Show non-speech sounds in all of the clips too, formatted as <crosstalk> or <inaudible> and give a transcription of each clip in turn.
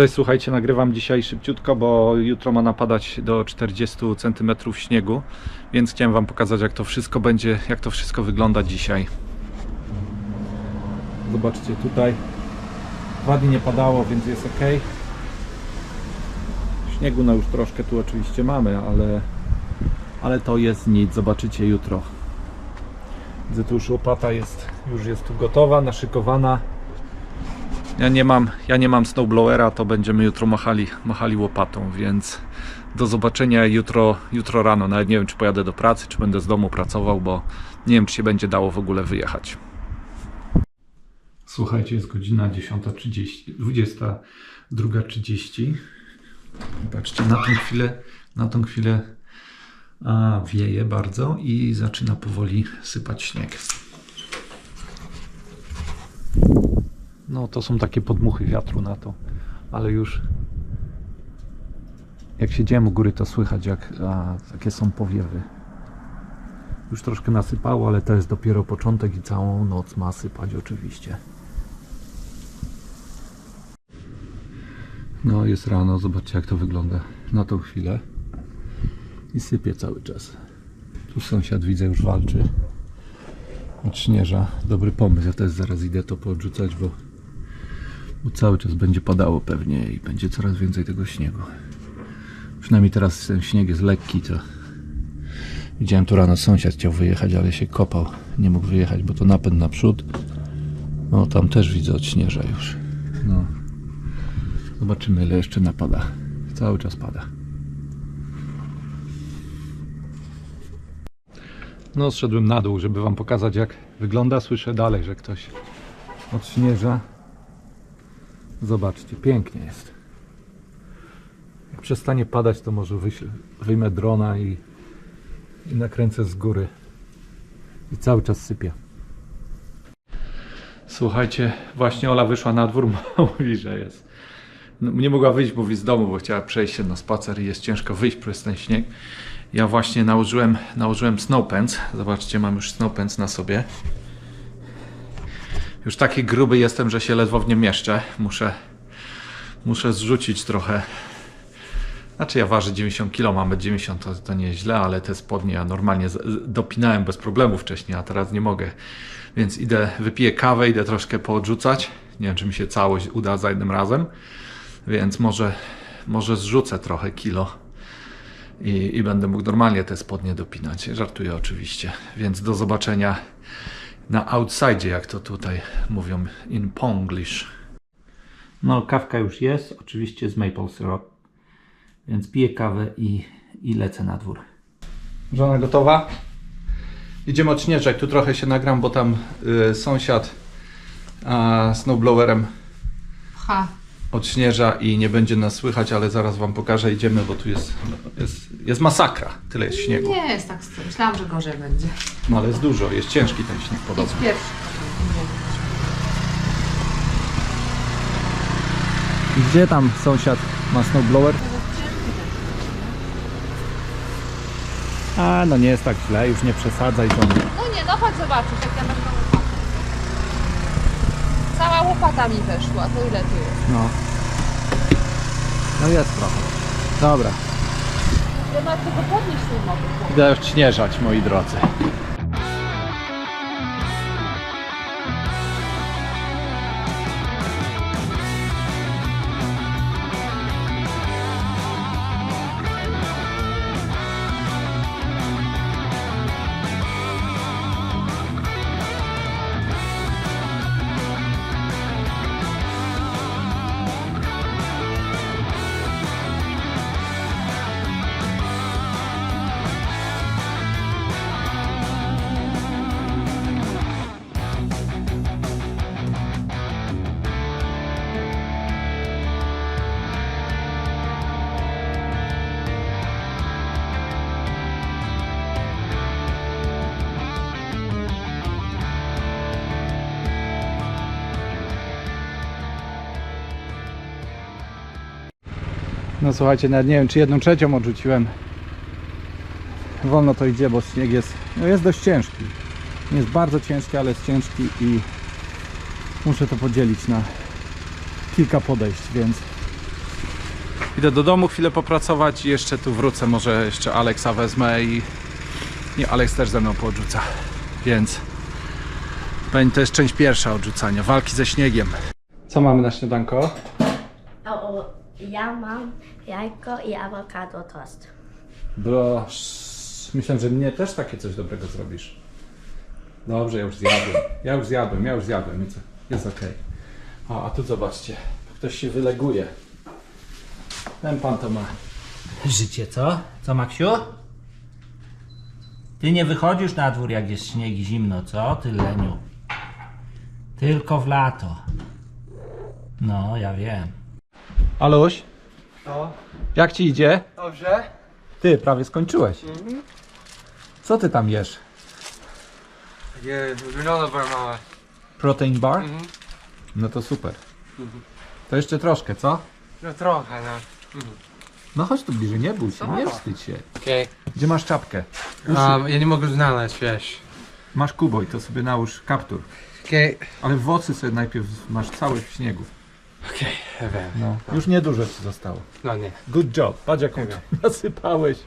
Cześć, słuchajcie, nagrywam dzisiaj szybciutko, bo jutro ma napadać do 40 cm śniegu, więc chciałem Wam pokazać, jak to wszystko będzie, jak to wszystko wygląda dzisiaj. Zobaczcie tutaj. Dwa dni nie padało, więc jest ok. Śniegu no już troszkę tu oczywiście mamy, ale, ale to jest nic. Zobaczycie jutro. Widzę tu już łopata jest, już jest tu gotowa, naszykowana. Ja nie mam, ja nie mam snowblowera, to będziemy jutro machali, machali łopatą, więc do zobaczenia jutro, jutro rano. Nawet nie wiem, czy pojadę do pracy, czy będę z domu pracował, bo nie wiem, czy się będzie dało w ogóle wyjechać. Słuchajcie, jest godzina 10.30, 22.30. Patrzcie, na tą chwilę, na tą chwilę a, wieje bardzo i zaczyna powoli sypać śnieg. No to są takie podmuchy wiatru na to, ale już jak siedziałem u góry to słychać jak a, są powiewy. Już troszkę nasypało, ale to jest dopiero początek i całą noc ma sypać oczywiście. No jest rano, zobaczcie jak to wygląda na tą chwilę. I sypie cały czas. Tu sąsiad widzę już walczy. Od śnieża. Dobry pomysł. Ja też zaraz idę to podrzucać, bo, bo cały czas będzie padało pewnie i będzie coraz więcej tego śniegu. Przynajmniej teraz ten śnieg jest lekki, to widziałem tu rano sąsiad chciał wyjechać, ale się kopał. Nie mógł wyjechać, bo to napęd naprzód. No tam też widzę od śnieża już. No. Zobaczymy ile jeszcze napada. Cały czas pada. No, zszedłem na dół, żeby Wam pokazać, jak wygląda. Słyszę dalej, że ktoś odśnieża. Zobaczcie, pięknie jest. Jak przestanie padać, to może wyjmę drona i, i nakręcę z góry. I cały czas sypie. Słuchajcie, właśnie Ola wyszła na dwór, <laughs> mówi, że jest. No, nie mogła wyjść, mówi z domu, bo chciała przejść się na spacer i jest ciężko wyjść przez ten śnieg. Ja właśnie nałożyłem, nałożyłem snowpants. Zobaczcie, mam już snowpants na sobie. Już taki gruby jestem, że się ledwo w nie mieszczę. Muszę, muszę zrzucić trochę. Znaczy ja ważę 90 kg, mamy 90 to, to nieźle, ale te spodnie ja normalnie dopinałem bez problemu wcześniej, a teraz nie mogę. Więc idę, wypiję kawę, idę troszkę poodrzucać. Nie wiem, czy mi się całość uda za jednym razem, więc może, może zrzucę trochę kilo i, i będę mógł normalnie te spodnie dopinać. Żartuję oczywiście. Więc do zobaczenia na outside, jak to tutaj mówią in Ponglish. No, kawka już jest, oczywiście z maple syrup. Więc piję kawę i, i lecę na dwór. Żona gotowa? Idziemy odśnieżać. Tu trochę się nagram, bo tam y, sąsiad a, snowblowerem Ha, odśnieża i nie będzie nas słychać, ale zaraz wam pokażę. Idziemy, bo tu jest, jest, jest masakra. Tyle jest śniegu. nie jest tak. Myślałam, że gorzej będzie. No ale jest dużo, jest ciężki ten śnieg Idź podobno. pierwszy. Gdzie tam sąsiad ma snowblower? A, no nie jest tak źle, już nie przesadzaj żony. No nie, no chodź zobaczysz, jak ja będę. Cała łopata mi weszła, to ile tu jest? No. No jest trochę. Dobra, Ja nawet tego podnieść nie mogę. idę odśnieżać, moi drodzy. No słuchajcie, nawet nie wiem, czy jedną trzecią odrzuciłem. Wolno to idzie, bo śnieg jest, no jest dość ciężki. Nie jest bardzo ciężki, ale jest ciężki i muszę to podzielić na kilka podejść, więc Idę do domu chwilę popracować i jeszcze tu wrócę. Może jeszcze Aleksa wezmę i, i Aleks też ze mną poodrzuca. Więc będzie to jest część pierwsza odrzucania. Walki ze śniegiem. Co mamy na śniadanko? O, ja mam jajko i awokado tost. Bo myślę, że mnie też takie coś dobrego zrobisz. Dobrze, ja już zjadłem. Ja już zjadłem, ja już zjadłem. Jest, jest okej. A, a tu zobaczcie. Ktoś się wyleguje. Ten pan to ma. Życie, co? Co, Maksiu? Ty nie wychodzisz na dwór, jak jest śnieg i zimno, co? Ty, Leniu. Tylko w lato. No, ja wiem. Aluś? Jak ci idzie? Dobrze? Ty, prawie skończyłeś. Co ty tam jesz? Takie granola małe. Protein bar? No to super. To jeszcze troszkę, co? No trochę, no. No chodź tu bliżej, nie bój się, nie wstydź się. Okej. Gdzie masz czapkę? Ja nie mogę znaleźć, wiesz. Masz kuboj, to sobie nałóż kaptur. Okej. Ale włosy sobie najpierw masz cały w śniegu. Okej, wiem. No. Już niedużo ci zostało. No nie. Good job. Patrz jaką Dobra. <laughs> nasypałeś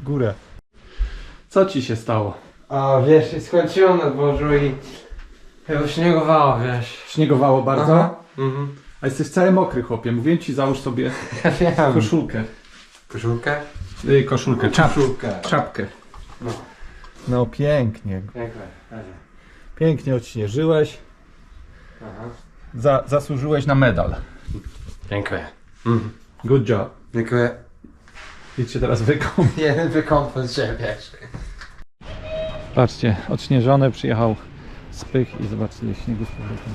górę. Co ci się stało? A wiesz, skończyłem na dworzu i chyba śniegowało, wiesz. Śniegowało bardzo? Aha. Mhm. A jesteś cały mokry chłopie. Mówiłem ci załóż sobie <laughs> Ja wiem. koszulkę. Koszulkę? Yy, koszulkę, czapkę. Koszulkę. Czapkę. No. No pięknie. Dziękuję. Pięknie odśnieżyłeś. Aha. Za, zasłużyłeś na medal. Dziękuję. Mhm. Good job. Dziękuję. Idźcie teraz wykąp. Jeden wykompens się, wiesz. Patrzcie, odśnieżone przyjechał spych i zobaczcie ile śniegu z powrotem.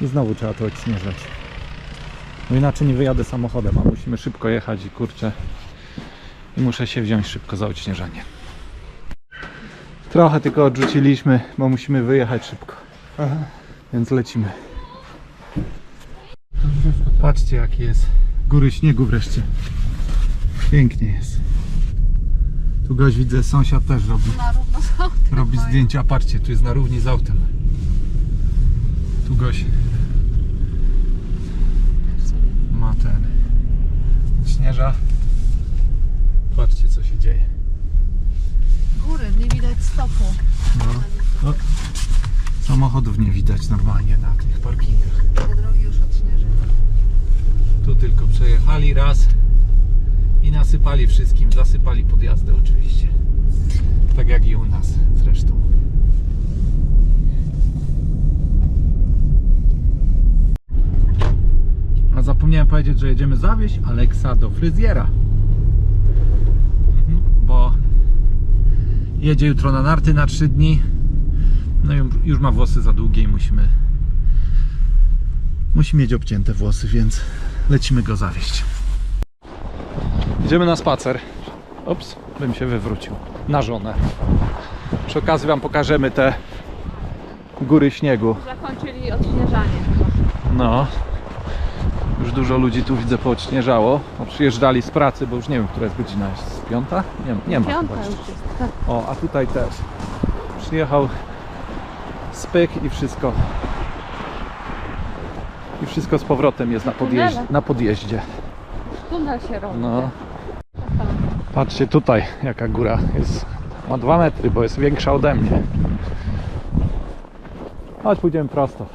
I znowu trzeba to odśnieżać. No inaczej nie wyjadę samochodem, a musimy szybko jechać i kurczę. I muszę się wziąć szybko za odśnieżanie. Trochę tylko odrzuciliśmy, bo musimy wyjechać szybko. Więc lecimy. Patrzcie jakie jest góry śniegu wreszcie. Pięknie jest. Tu goś widzę, sąsiad też robi. Na równo z autem. Robi zdjęcia, patrzcie, tu jest na równi z autem. Tu goś ma ten śnieża. Patrzcie co się dzieje. Góry, nie widać stopu. Samochodów nie widać normalnie na tych parkingach. Te drogi już odśnieżyły. Tu tylko przejechali raz i nasypali wszystkim, zasypali podjazdy oczywiście. Tak jak i u nas zresztą. A zapomniałem powiedzieć, że jedziemy zawieźć Aleksa do fryzjera. Mhm, Bo jedzie jutro na narty na 3 dni. No i już ma włosy za długie i musimy Musi mieć obcięte włosy, więc lecimy go zawieść. Idziemy na spacer. Ops, bym się wywrócił. Na żonę. Przy okazji Wam pokażemy te góry śniegu. Zakończyli odśnieżanie. No. Już dużo ludzi tu widzę poodśnieżało. O, przyjeżdżali z pracy, bo już nie wiem, która jest godzina. Jest piąta? Nie, nie ma. Piąta już jest. Tak. O, a tutaj też. Przyjechał spyk i wszystko. I wszystko z powrotem jest na, podjeździe, Tunele. na podjeździe. Tunel się robi. No. Patrzcie tutaj, jaka góra jest. Ma 2 metry, bo jest większa ode mnie. Chodź, pójdziemy prosto.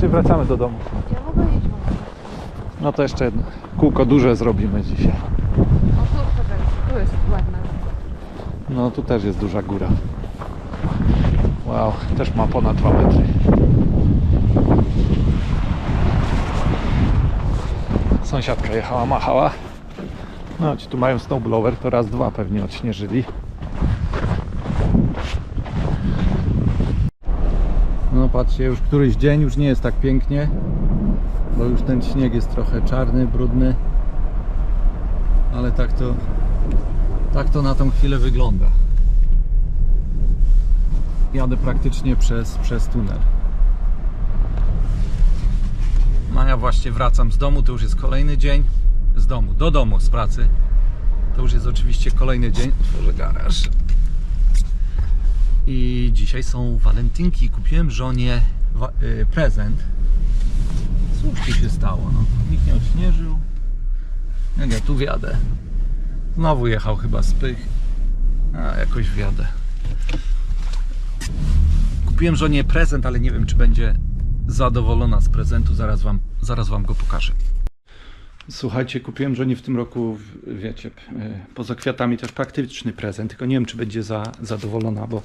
Czy wracamy do domu? No to jeszcze jedno. Kółko duże zrobimy dzisiaj. O tu, czekaj, tu jest ładna. No tu też jest duża góra. Wow, też ma ponad 2 metry. Sąsiadka jechała, machała. No ci tu mają snowblower, to raz, dwa pewnie odśnieżyli. No patrzcie, już któryś dzień już nie jest tak pięknie, bo już ten śnieg jest trochę czarny, brudny. Ale tak to tak to na tą chwilę wygląda. Jadę praktycznie przez, przez tunel. No ja właśnie wracam z domu, to już jest kolejny dzień. Z domu, do domu, z pracy. To już jest oczywiście kolejny dzień. Otworzę garaż. I dzisiaj są walentynki. Kupiłem żonie y, prezent. Cóż tu się stało? No, nikt nie odśnieżył. Jak ja tu wjadę. Znowu jechał chyba spych. A, jakoś wjadę. Kupiłem żonie prezent, ale nie wiem, czy będzie zadowolona z prezentu. Zaraz wam, zaraz wam go pokażę. Słuchajcie, kupiłem żonie w tym roku, wiecie, e, poza kwiatami też praktyczny prezent, tylko nie wiem, czy będzie za, zadowolona, bo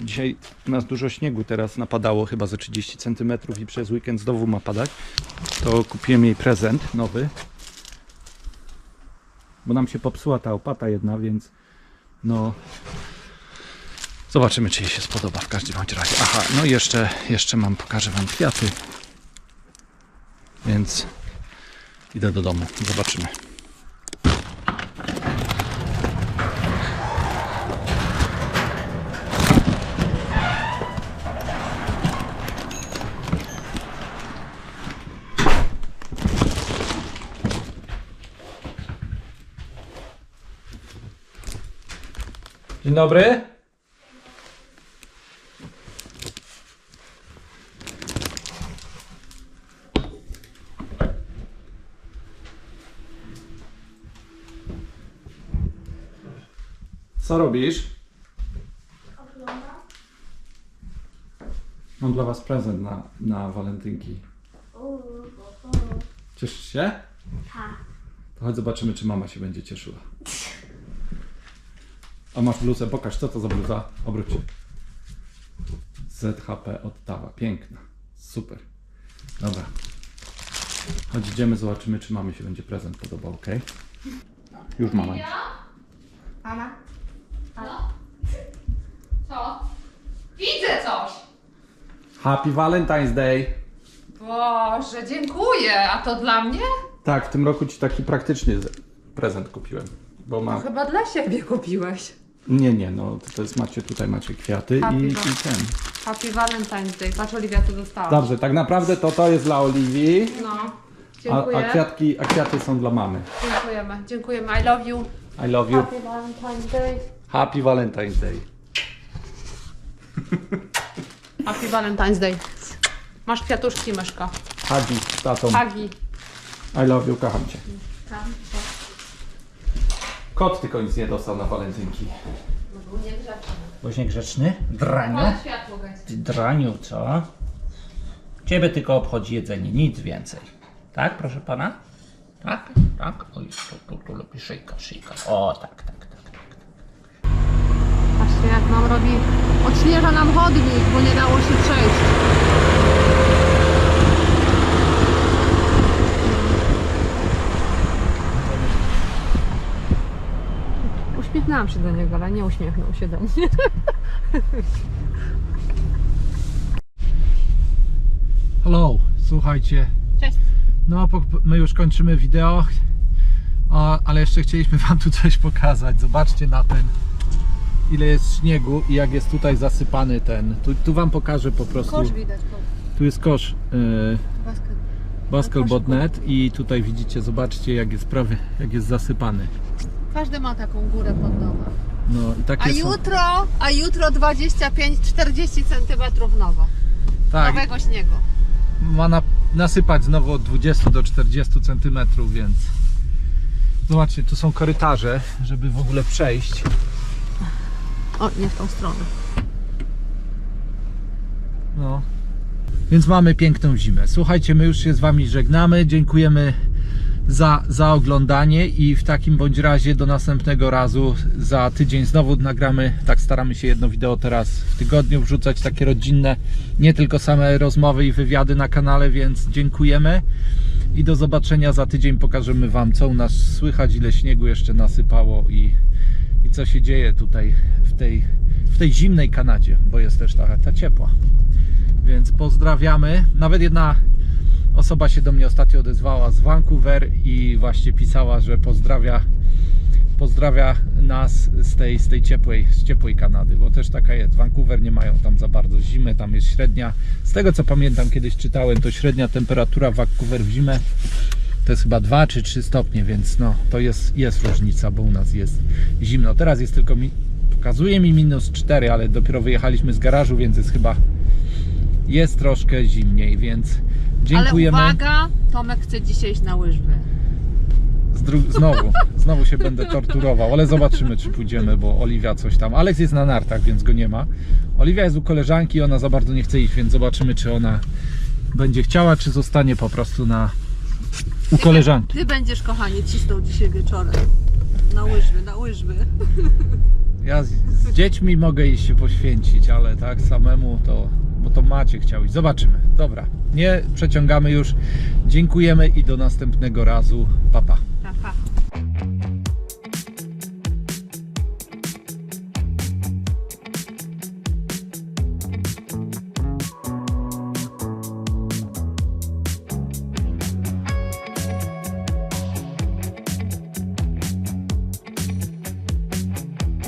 dzisiaj u nas dużo śniegu teraz napadało, chyba ze 30 cm i przez weekend znowu ma padać. To kupiłem jej prezent nowy, bo nam się popsuła ta opata jedna, więc no zobaczymy, czy jej się spodoba w każdym bądź razie. Aha, no i jeszcze, jeszcze mam, pokażę wam kwiaty, więc Idę do domu, zobaczymy. Dzień dobry. Co robisz? Mam dla was prezent na, na walentynki. Cieszysz się? Tak. To chodź zobaczymy, czy mama się będzie cieszyła. A masz bluzę? Pokaż, co to za bluza? Obróć się. ZHP od Tawa. Piękna. Super. Dobra. Chodź, idziemy, zobaczymy, czy mamy się będzie prezent podobał, ok? Już mama. Mama? Co? Widzę coś! Happy Valentine's Day! Boże, dziękuję. A to dla mnie? Tak, w tym roku ci taki praktyczny z- prezent kupiłem. Bo To ma. chyba dla siebie kupiłeś. Nie, nie, no to jest macie tutaj macie kwiaty Happy i, i ten. Happy Valentine's Day. Patrz, Oliwia, co dostała. Dobrze, tak naprawdę to to jest dla Oliwii, No. a, Dziękuję. a, kwiatki, a kwiaty są dla mamy. Dziękujemy. Dziękujemy. I love you. I love you. Happy Valentine's Day. Happy Valentine's Day. <laughs> Happy Valentine's Day. Masz kwiatuszki, myszka. Hagi z tatą. Hagi. I love you, kocham cię. Kot tylko nic nie dostał na walentynki. Byłeś niegrzeczny? Draniu? światło gaś. Ty draniu, co? Ciebie tylko obchodzi jedzenie, nic więcej. Tak, proszę pana? Tak, tak. Oj, tu, tu, tu lepiej szyjka, szyjka. O, tak, tak, tak, tak. Patrzcie, jak nam robi... Odśnieża nam chodnik, bo nie dało się przejść. Uśmiechnęłam się do niego, ale nie uśmiechnął się do mnie. <laughs> Hello, słuchajcie. Cześć. No, my już kończymy wideo, ale jeszcze chcieliśmy Wam tu coś pokazać. Zobaczcie na ten, ile jest śniegu i jak jest tutaj zasypany ten. Tu, tu Wam pokażę po prostu. Kosz widać. Tu jest kosz y, Basket. Baskel.net i tutaj widzicie, zobaczcie jak jest prawie, jak jest zasypany. Każdy ma taką górę pod domem. No i A takie są, jutro, a jutro 25-40 cm nowo. tak, Nowego śniegu. ma na, nasypać znowu od 20 do 40 cm, więc zobaczcie, tu są korytarze, żeby w ogóle przejść. O, nie w tą stronę. No. Więc mamy piękną zimę. Słuchajcie, my już się z Wami żegnamy. Dziękujemy za, za oglądanie i w takim bądź razie do następnego razu. Za tydzień znowu nagramy, tak staramy się jedno wideo teraz w tygodniu wrzucać, takie rodzinne, nie tylko same rozmowy i wywiady na kanale, więc dziękujemy. I do zobaczenia za tydzień. Pokażemy Wam, co u nas słychać, ile śniegu jeszcze nasypało i, i co się dzieje tutaj w tej, w tej zimnej Kanadzie, bo jest też ta, ta ciepła. Więc pozdrawiamy. Nawet jedna osoba się do mnie ostatnio odezwała z Vancouver i właśnie pisała, że pozdrawia, pozdrawia nas z tej, z tej ciepłej, z ciepłej Kanady, bo też taka jest. Vancouver nie mają tam za bardzo zimy, tam jest średnia. Z tego co pamiętam, kiedyś czytałem, to średnia temperatura w Vancouver w zimę to jest chyba 2 czy 3 stopnie, więc no to jest, jest różnica, bo u nas jest zimno. Teraz jest tylko mi, Pokazuje mi minus 4, ale dopiero wyjechaliśmy z garażu, więc jest chyba jest troszkę zimniej, więc dziękujemy. Ale uwaga, Tomek chce dzisiaj iść na łyżwy. Z dru- znowu, znowu się będę torturował, ale zobaczymy, czy pójdziemy, bo Oliwia coś tam. Alex jest na nartach, więc go nie ma. Oliwia jest u koleżanki, ona za bardzo nie chce iść, więc zobaczymy, czy ona będzie chciała, czy zostanie po prostu na u koleżanki. Ty będziesz, kochanie, cisnął dzisiaj wieczorem. Na łyżwy, na łyżwy. Ja z, z dziećmi mogę iść się poświęcić, ale tak samemu to, bo to macie chciał iść. Zobaczymy. Dobra, nie przeciągamy już. Dziękujemy i do następnego razu. Papa. Pa.